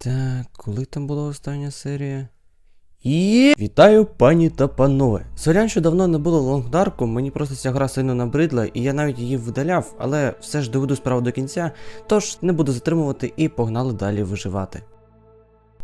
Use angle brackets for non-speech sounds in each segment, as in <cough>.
Так, коли там була остання серія? І вітаю, пані та панове. Сорян, що давно не було лонгдарку, мені просто ця гра сильно набридла, і я навіть її видаляв, але все ж доведу справу до кінця, тож не буду затримувати і погнали далі виживати.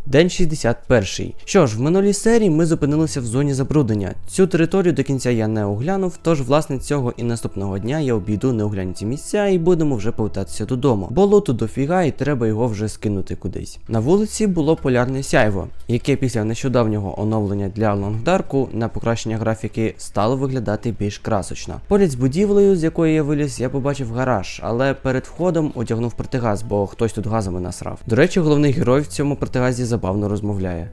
День 61. Що ж, в минулій серії ми зупинилися в зоні забруднення. Цю територію до кінця я не оглянув, тож власне цього і наступного дня я обійду неоглянуті місця і будемо вже повертатися додому. Бо луту дофіга і треба його вже скинути кудись. На вулиці було полярне сяйво, яке після нещодавнього оновлення для лонгдарку на покращення графіки стало виглядати більш красочно. Поряд з будівлею, з якої я виліз, я побачив гараж, але перед входом одягнув протигаз, бо хтось тут газами насрав. До речі, головний герой в цьому протигазі забавно розмовляє.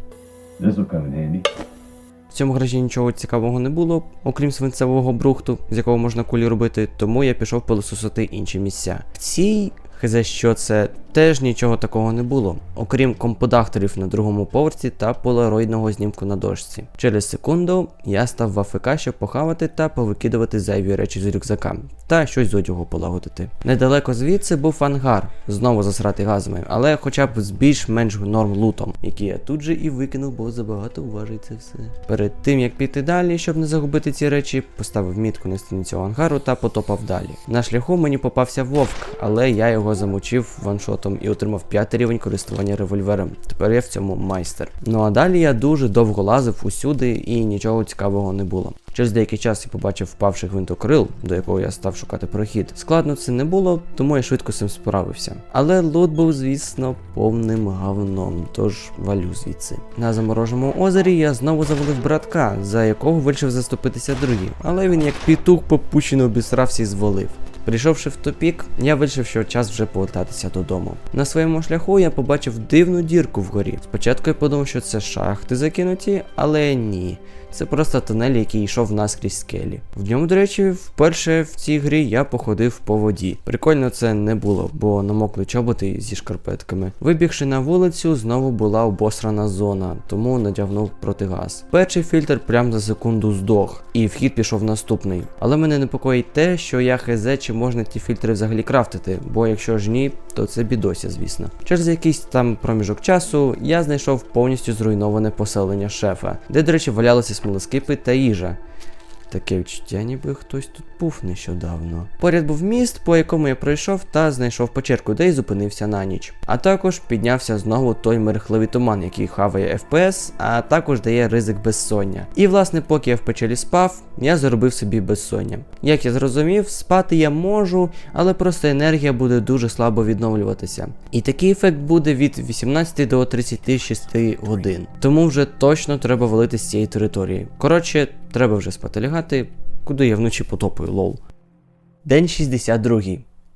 В цьому гаражі нічого цікавого не було, окрім свинцевого брухту, з якого можна кулі робити, тому я пішов пилососити інші місця. В цій хз що це теж нічого такого не було, окрім комподахторів на другому поверсі та полароїдного знімку на дошці. Через секунду я став в АФК, щоб похавати та повикидувати зайві речі з рюкзака та щось з одягу полагодити. Недалеко звідси був ангар, знову засрати газами, але хоча б з більш-менш норм лутом, який я тут же і викинув, бо забагато важить це все. Перед тим як піти далі, щоб не загубити ці речі, поставив мітку на стіні цього ангару та потопав далі. На шляху мені попався вовк, але я його замочив ваншотом і отримав 5 рівень користування револьвером. Тепер я в цьому майстер. Ну а далі я дуже довго лазив усюди і нічого цікавого не було. Через деякий час я побачив впавший гвинтокрил, до якого я став шукати прохід. Складно це не було, тому я швидко з цим справився. Але лут був, звісно, повним говном, тож валю звідси. На замороженому озері я знову завалив братка, за якого вирішив заступитися другий, але він як пітух попущено обісрався і звалив. Прийшовши в тупік, я вирішив, що час вже повертатися додому. На своєму шляху я побачив дивну дірку вгорі. Спочатку я подумав, що це шахти закинуті, але ні. Це просто тунель, який йшов наскрізь скелі. В ньому, до речі, вперше в цій грі я походив по воді. Прикольно це не було, бо намокли чоботи зі шкарпетками. Вибігши на вулицю, знову була обосрана зона, тому надягнув протигаз. Перший фільтр прям за секунду здох, і вхід пішов наступний. Але мене непокоїть те, що я хз чи можна ті фільтри взагалі крафтити, бо якщо ж ні, то це бідося, звісно. Через якийсь там проміжок часу я знайшов повністю зруйноване поселення шефа, де, до речі, валялися смолоскипи та їжа. Таке відчуття, ніби хтось тут був нещодавно. Поряд був міст, по якому я пройшов та знайшов печерку, де й зупинився на ніч. А також піднявся знову той мерехливий туман, який хаває FPS, а також дає ризик безсоння. І власне, поки я в печері спав, я заробив собі безсоння. Як я зрозумів, спати я можу, але просто енергія буде дуже слабо відновлюватися. І такий ефект буде від 18 до 36 годин. Тому вже точно треба валити з цієї території. Коротше, треба вже спати лягати, куди я вночі потопаю лол. День 62.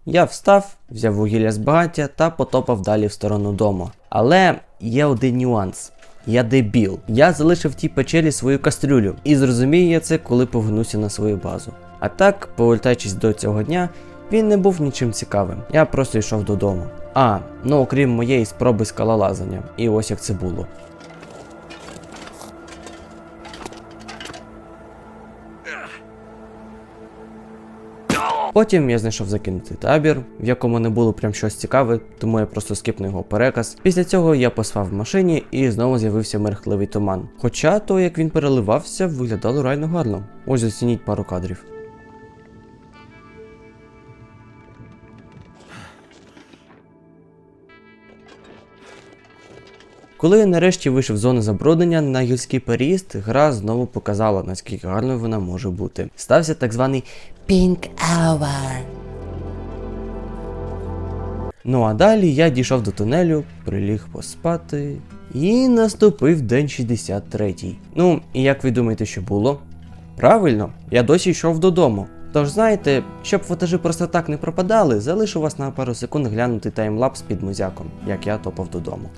Я встав, взяв вугілля з багаття та потопав далі в сторону дому. Але є один нюанс. Я дебіл. Я залишив в тій печері свою кастрюлю, і зрозумію я це, коли повернуся на свою базу. А так, повертаючись до цього дня, він не був нічим цікавим. Я просто йшов додому. А, ну окрім моєї спроби скалолазання. І ось як це було. Потім я знайшов закинутий табір, в якому не було прям щось цікаве, тому я просто скипнув його переказ. Після цього я поспав в машині і знову з'явився мерехливий туман. Хоча то, як він переливався, виглядало реально гарно. Ось зацініть пару кадрів. Коли я нарешті вийшов з зони забруднення на гірський переїзд, гра знову показала, наскільки гарною вона може бути. Стався так званий Pink Hour. Ну а далі я дійшов до тунелю, приліг поспати. І наступив день 63. Ну, і як ви думаєте, що було? Правильно, я досі йшов додому. Тож знаєте, щоб фотажі просто так не пропадали, залишу вас на пару секунд глянути таймлапс під музяком, як я топав додому.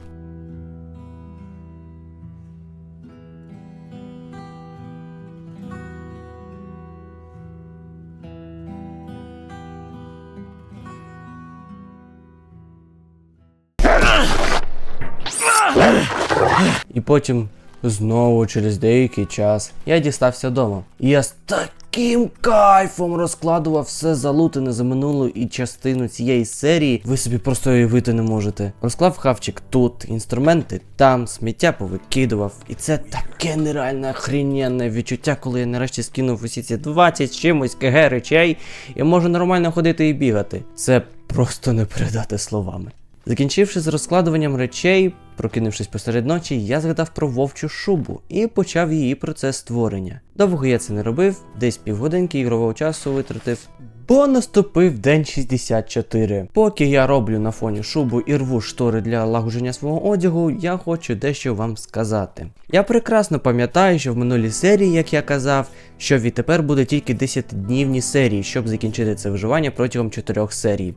І потім Знову через деякий час я дістався дому. І я з таким кайфом розкладував все залутане за минулу і частину цієї серії. Ви собі просто уявити не можете. Розклав хавчик тут, інструменти там, сміття повикидував. І це таке нереальне охрененне відчуття, коли я нарешті скинув усі ці 20 з чимось КГ речей і можу нормально ходити і бігати. Це просто не передати словами. Закінчивши з розкладуванням речей, прокинувшись посеред ночі, я згадав про вовчу шубу і почав її процес створення. Довго я це не робив, десь півгодинки ігрового часу витратив. Бо наступив день 64. Поки я роблю на фоні шубу і рву штори для лагодження свого одягу, я хочу дещо вам сказати. Я прекрасно пам'ятаю, що в минулій серії, як я казав, що відтепер буде тільки 10-днівні серії, щоб закінчити це виживання протягом 4 серій.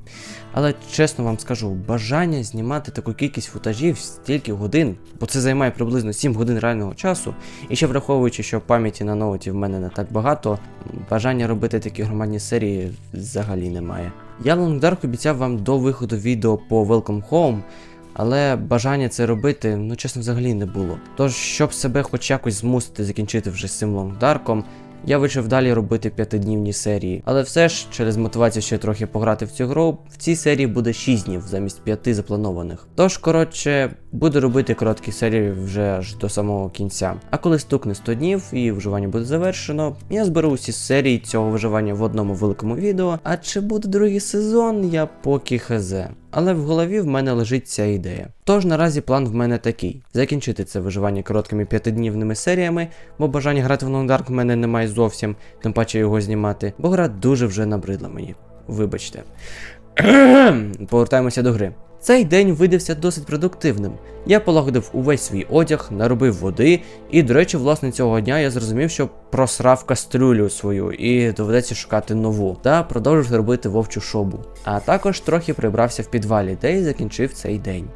Але чесно вам скажу, бажання знімати таку кількість футажів стільки годин, бо це займає приблизно 7 годин реального часу, і ще враховуючи, що пам'яті на ноуті в мене не так багато, бажання робити такі громадні серії взагалі немає. Я Dark обіцяв вам до виходу відео по Welcome Home, але бажання це робити, ну чесно, взагалі не було. Тож, щоб себе хоч якось змусити закінчити вже з цим лонгдарком, я вирішив далі робити п'ятиднівні серії. Але все ж, через мотивацію ще трохи пограти в цю гру, в цій серії буде 6 днів замість 5 запланованих. Тож, коротше, буду робити короткі серії вже аж до самого кінця. А коли стукне 100 днів і виживання буде завершено, я зберу усі серії цього виживання в одному великому відео. А чи буде другий сезон, я поки хз. Але в голові в мене лежить ця ідея. Тож наразі план в мене такий: закінчити це виживання короткими п'ятиднівними серіями, бо бажання грати в Long Dark в мене немає зовсім, тим паче його знімати, бо гра дуже вже набридла мені. Вибачте. <clears throat> Повертаємося до гри. Цей день видався досить продуктивним. Я полагодив увесь свій одяг, наробив води, і, до речі, власне цього дня я зрозумів, що просрав кастрюлю свою і доведеться шукати нову, та продовжив робити вовчу шобу. А також трохи прибрався в підвалі, де й закінчив цей день.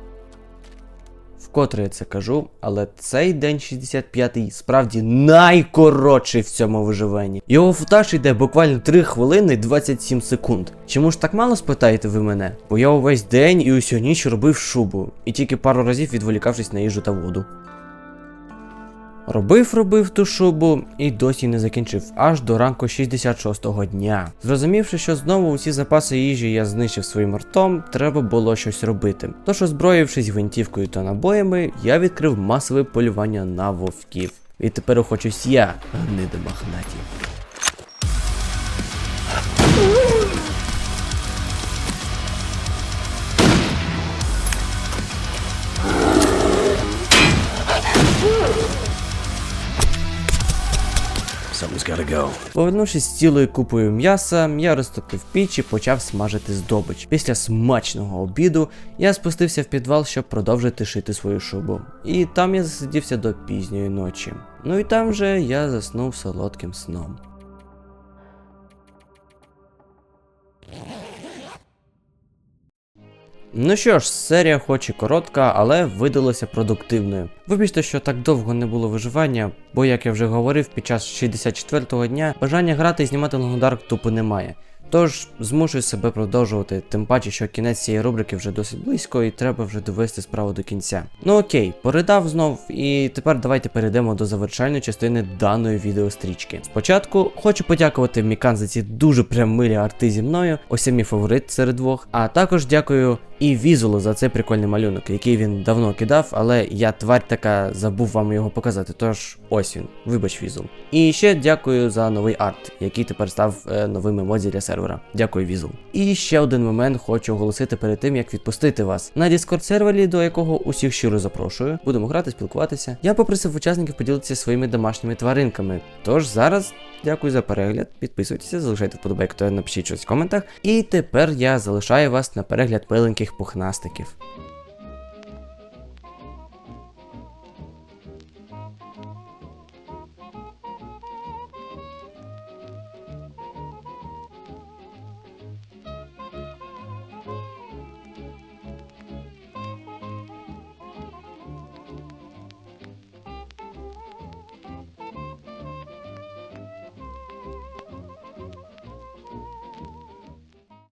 Вкотре я це кажу, але цей день 65-й справді найкоротший в цьому виживанні. Його футаж йде буквально 3 хвилини 27 секунд. Чому ж так мало спитаєте ви мене? Бо я увесь день і усю ніч робив шубу, і тільки пару разів відволікавшись на їжу та воду. Робив, робив ту шубу і досі не закінчив аж до ранку 66-го дня. Зрозумівши, що знову усі запаси їжі я знищив своїм ртом, треба було щось робити. Тож, озброївшись гвинтівкою та набоями, я відкрив масове полювання на вовків. І тепер охочусь я, гнида махнаті. Повернувшись з цілою купою м'яса, я розтопив піч і почав смажити здобич. Після смачного обіду я спустився в підвал, щоб продовжити шити свою шубу. І там я засидівся до пізньої ночі. Ну і там же я заснув солодким сном. Ну що ж, серія хоч і коротка, але видалася продуктивною. Вибачте, що так довго не було виживання, бо, як я вже говорив, під час 64-го дня бажання грати і знімати Лонгодарк тупо немає. Тож змушую себе продовжувати, тим паче, що кінець цієї рубрики вже досить близько і треба вже довести справу до кінця. Ну окей, поридав знов, і тепер давайте перейдемо до завершальної частини даної відеострічки. Спочатку хочу подякувати Мікан за ці дуже прям милі арти зі мною, ось мій фаворит серед двох. А також дякую і Візулу за цей прикольний малюнок, який він давно кидав, але я тварь така забув вам його показати. Тож ось він, вибач Візул. І ще дякую за новий арт, який тепер став е, новим емодзі для сервера. Дякую, Візул. І ще один момент хочу оголосити перед тим, як відпустити вас. На Discord сервері, до якого усіх щиро запрошую, будемо грати, спілкуватися. Я попросив учасників поділитися своїми домашніми тваринками. Тож зараз дякую за перегляд. Підписуйтеся, залишайте вподобайку та напишіть щось в коментах. І тепер я залишаю вас на перегляд пиленьких пухнастиків.